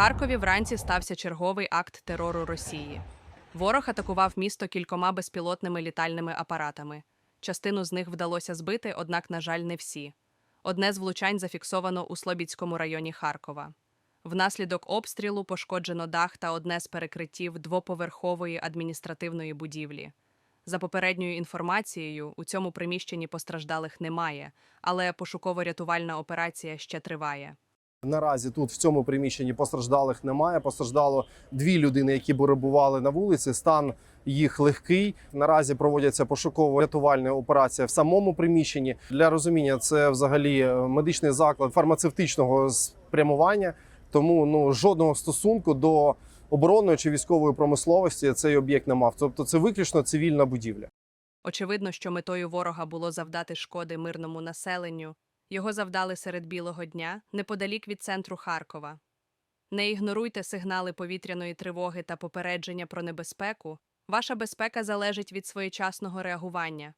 Харкові вранці стався черговий акт терору Росії. Ворог атакував місто кількома безпілотними літальними апаратами. Частину з них вдалося збити, однак, на жаль, не всі. Одне з влучань зафіксовано у Слобідському районі Харкова. Внаслідок обстрілу пошкоджено дах та одне з перекриттів двоповерхової адміністративної будівлі. За попередньою інформацією, у цьому приміщенні постраждалих немає, але пошуково-рятувальна операція ще триває. Наразі тут в цьому приміщенні постраждалих немає. Постраждало дві людини, які перебували на вулиці. Стан їх легкий. Наразі проводяться пошуково-рятувальна операція в самому приміщенні. Для розуміння це взагалі е, медичний заклад фармацевтичного спрямування. Тому ну жодного стосунку до оборонної чи військової промисловості цей об'єкт не мав. Тобто це виключно цивільна будівля. Очевидно, що метою ворога було завдати шкоди мирному населенню. Його завдали серед білого дня, неподалік від центру Харкова. Не ігноруйте сигнали повітряної тривоги та попередження про небезпеку. Ваша безпека залежить від своєчасного реагування.